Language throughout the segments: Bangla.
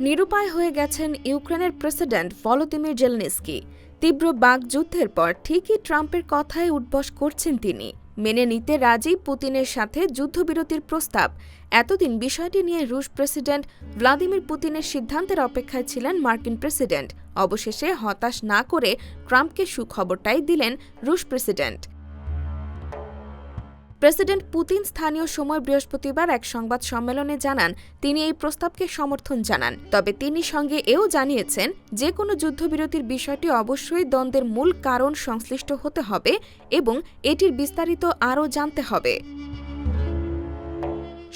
নিরুপায় হয়ে গেছেন ইউক্রেনের প্রেসিডেন্ট ভলোদিমির জেলনিস্কি। তীব্র বাকযুদ্ধের পর ঠিকই ট্রাম্পের কথায় উঠবস করছেন তিনি। মেনে নিতে রাজি পুতিনের সাথে যুদ্ধবিরতির প্রস্তাব। এতদিন বিষয়টি নিয়ে রুশ প্রেসিডেন্ট ভ্লাদিমির পুতিনের সিদ্ধান্তের অপেক্ষায় ছিলেন মার্কিন প্রেসিডেন্ট। অবশেষে হতাশ না করে ট্রাম্পকে সুখবরটাই দিলেন রুশ প্রেসিডেন্ট। প্রেসিডেন্ট পুতিন স্থানীয় সময় বৃহস্পতিবার এক সংবাদ সম্মেলনে জানান, তিনি এই প্রস্তাবকে সমর্থন জানান। তবে তিনি সঙ্গে এও জানিয়েছেন যে কোনো যুদ্ধবিরতির বিষয়টি অবশ্যই দ্বন্দ্বের মূল কারণ সংশ্লিষ্ট হতে হবে এবং এটির বিস্তারিত আরও জানতে হবে।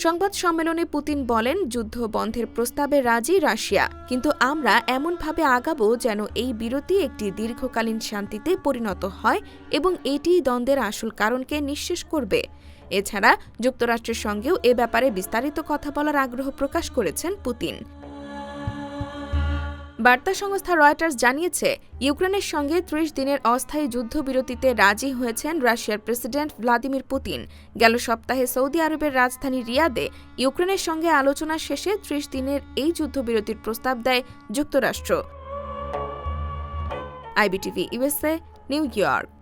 সংবাদ সম্মেলনে পুতিন বলেন, যুদ্ধ বন্ধের প্রস্তাবে রাজি রাশিয়া, কিন্তু আমরা এমনভাবে আগাবো যেন এই বিরতি একটি দীর্ঘকালীন শান্তিতে পরিণত হয় এবং এটিই দ্বন্দ্বের আসল কারণকে নিঃশেষ করবে। এছাড়া যুক্তরাষ্ট্রের সঙ্গেও এ ব্যাপারে বিস্তারিত কথা বলার আগ্রহ প্রকাশ করেছেন পুতিন। বার্তা সংস্থা রয়টার্স জানিয়েছে, ইউক্রেনের সঙ্গে ত্রিশ দিনের অস্থায়ী যুদ্ধবিরতিতে রাজি হয়েছেন রাশিয়ার প্রেসিডেন্ট ভ্লাদিমির পুতিন। গেল সপ্তাহে সৌদি আরবের রাজধানী রিয়াদে ইউক্রেনের সঙ্গে আলোচনা শেষে ত্রিশ দিনের এই যুদ্ধবিরতির প্রস্তাব দেয় যুক্তরাষ্ট্র। I B T V U S A new York.